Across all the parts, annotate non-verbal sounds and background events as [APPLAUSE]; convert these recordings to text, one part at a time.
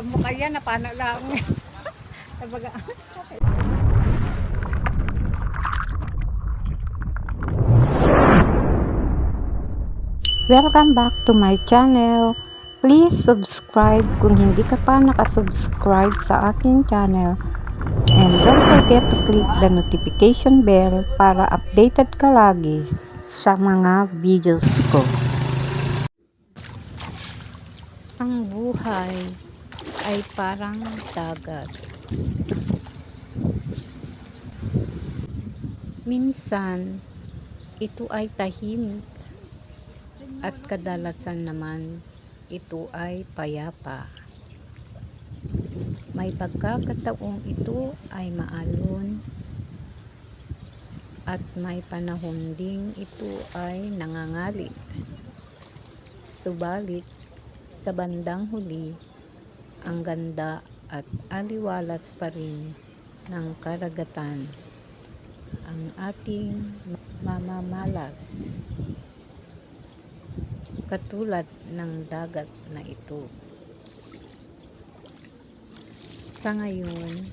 Tamo kaya na paano lang. [LAUGHS] Sabaga. Welcome back to my channel. Please subscribe kung hindi ka pa nakasubscribe sa aking channel. And don't forget to click the notification bell para updated ka lagi sa mga videos ko. Ang buhay ay parang dagat. Minsan, ito ay tahimik at kadalasan naman ito ay payapa. May pagkakataong ito ay maalon at may panahon ding ito ay nangangalit. Subalit, sa bandang huli, ang ganda at aliwalas pa rin ng karagatan ang ating mamamalas katulad ng dagat na ito. Sa ngayon,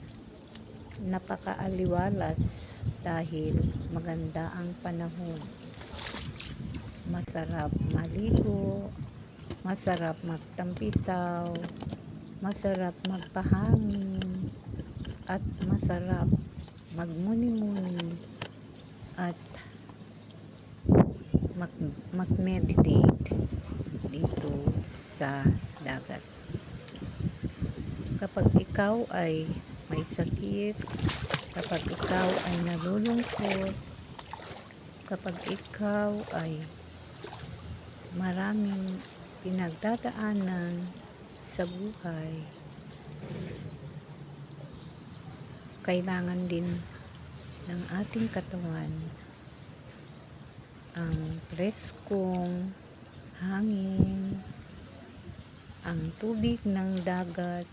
napakaaliwalas dahil maganda ang panahon. Masarap maligo, masarap magtampisaw, masarap magpahangin, at masarap magmuni-muni at mag mag-meditate dito sa dagat. Kapag ikaw ay may sakit, kapag ikaw ay nalulungkot, kapag ikaw ay maraming pinagdadaanan sa buhay, kailangan din ng ating katawan ang preskong hangin, ang tubig ng dagat,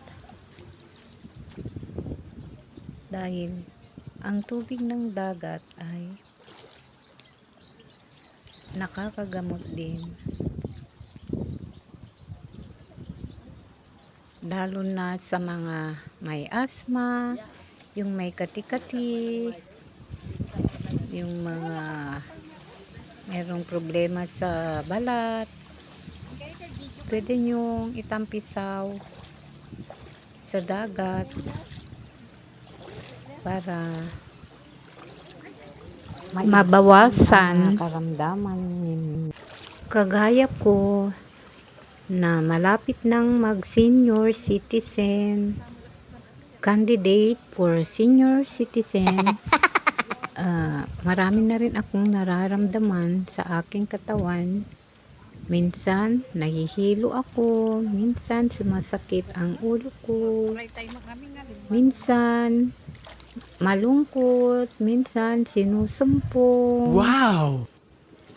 dahil ang tubig ng dagat ay nakakagamot din. Lalo na sa mga may asma, yung may katikati, yung mga merong problema sa balat, pwede nyong itampisaw sa dagat para mabawasan karamdaman. kagaya ko na malapit nang mag senior citizen candidate for senior citizen [LAUGHS] Ah, marami na rin akong nararamdaman sa aking katawan. Minsan, nahihilo ako. Minsan, sumasakit ang ulo ko. Minsan, malungkot. Minsan, sinusumpong. Wow!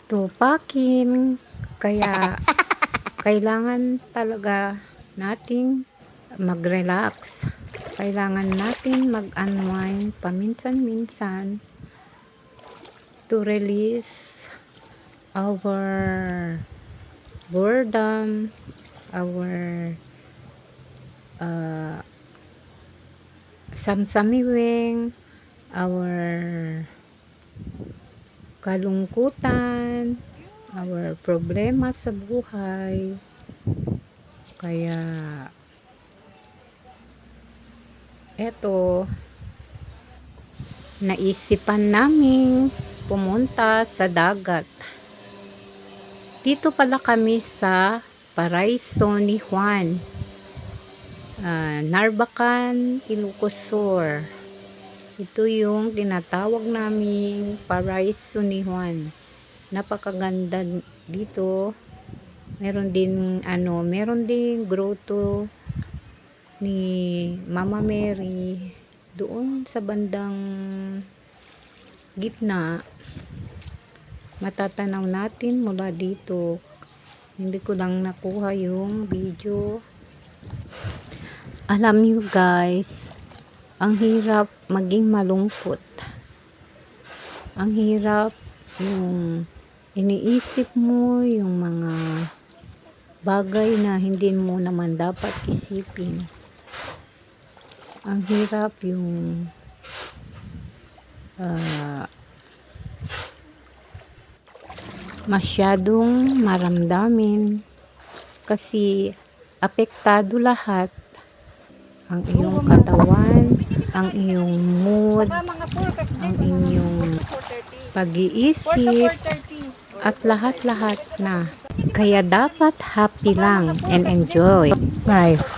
Tupakin. Kaya, [LAUGHS] kailangan talaga nating mag-relax. Kailangan natin mag-unwind paminsan-minsan to release our boredom, our uh, samsamiwing, our kalungkutan, our problema sa buhay. Kaya, eto, naisipan namin pumunta sa dagat. Dito pala kami sa Paraiso ni Juan. Ah, Narbacan, Ilocos Sur. Ito yung tinatawag naming Paraiso ni Juan. Napakaganda dito. Meron din ano, meron din grotto ni Mama Mary doon sa bandang gitna. Matatanaw natin mula dito. Hindi ko lang nakuha yung video. Alam niyo guys ang hirap maging malungkot. Ang hirap yung iniisip mo yung mga bagay na hindi mo naman dapat isipin. Ang hirap yung ah, masyadong maramdamin kasi apektado lahat ang iyong katawan, ang iyong mood, Baka mga 4 kasi ang inyong 4 to pag-iisip, 4.30. at lahat-lahat na. Kaya dapat happy lang and enjoy life.